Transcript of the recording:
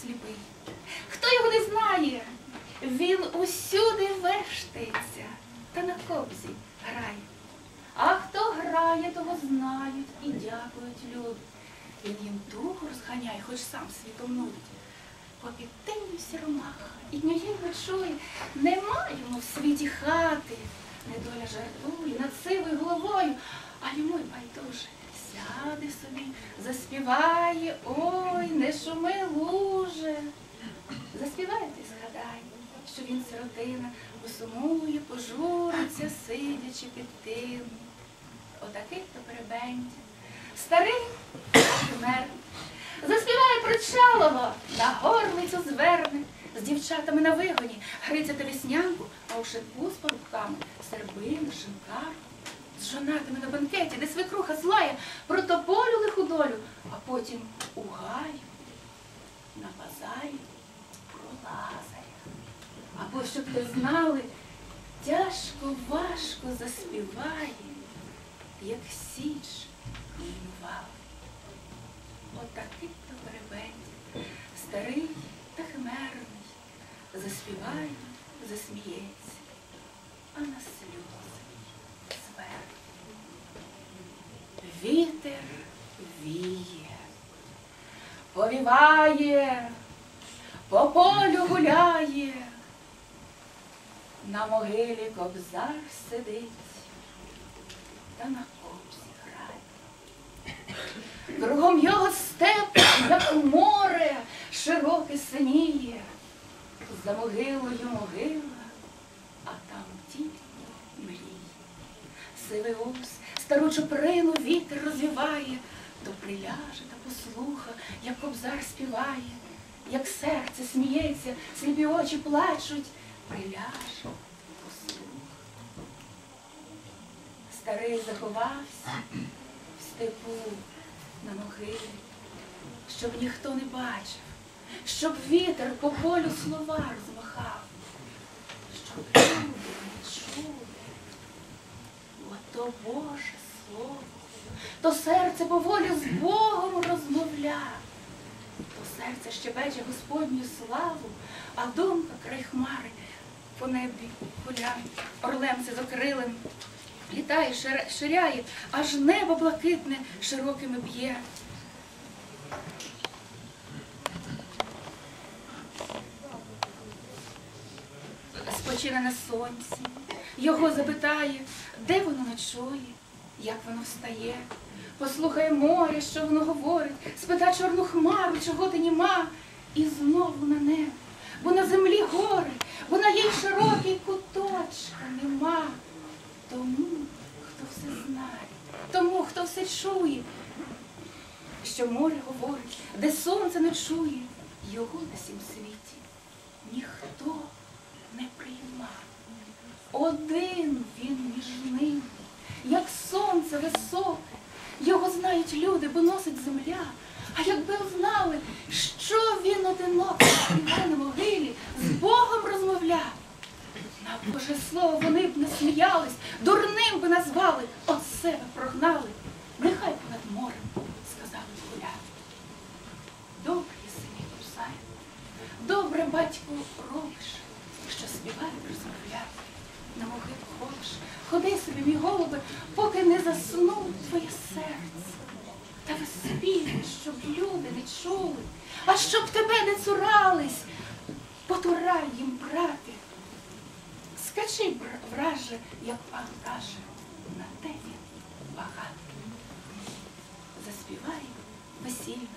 сліпий. Хто його не знає? Він усюди вештається та на кобзі грає. А хто грає, того знають і дякують люди. Він їм тугу розганяє, хоч сам світом нудить. Попід сі ромаха, і днює ночує, нема йому в світі хати. Недоля жартує над сивою головою, а. Сяде собі, заспіває, ой, не шуми луже. Заспіває ти згадай, що він сиротина, посумує, пожуриться, сидячи під тим. Отакий то перебендя. Старий мер. Заспіває причалово, на горлицю зверне, з дівчатами на вигоні, гриця та веснянку, а у шипку з порубками, сербину, шинкарку. З жонатими на банкеті, де свекруха злає, про тополю лиху долю, а потім у гаю, на базарі про Лазаря. Або щоб ви знали, тяжко, важко заспіває, як січ руйнувала. Отакий то перебендя, старий та химерний, заспіває, засміється, а на сльози зверне. Вітер віє, повіває, по полю гуляє, на могилі кобзар сидить та на кобзі грає. Кругом його степ, як море, широке синіє, за могилою могила, Сивий ус, стару чуприну вітер розвіває, то приляже та послуха, як кобзар співає, як серце сміється, сліпі очі плачуть, приляже, послуха. Старий заховався в степу на могилі, щоб ніхто не бачив, щоб вітер по полю слова розмахав, щоб люди не чули. Ото Боже Слово, то серце поволі з Богом розмовля, то серце щебече Господню славу, а думка край хмари по небі гуля, орлем закрилим, літає, ширяє, аж небо блакитне широкими б'є. Спочине на сонці, його запитає, де воно ночує, як воно встає. Послухає море, що воно говорить, спита чорну хмару, чого ти німа, і знову на небо, бо на землі гори, бо на їй широкий куточка нема. Тому, хто все знає, тому, хто все чує, що море говорить, де сонце не чує, його на сім світі ніхто не прийма. Один він між ними, як сонце високе, його знають люди, бо носить земля. А якби знали, що він одинокий на могилі, з Богом розмовляв. На Боже слово вони б не сміялись, дурним би назвали, от себе прогнали. Нехай понад морем, сказав гуля. Добре, сині кусає, добре, батьку, робиш, що співає розмовляє. На могилу ходиш, ходи собі, мій голубе, поки не заснув твоє серце. Та виспівай, щоб люди не чули, а щоб тебе не цурались, потурай їм, брате. Скачи, враже, як пан каже, на тебе багато. Заспівай весільний,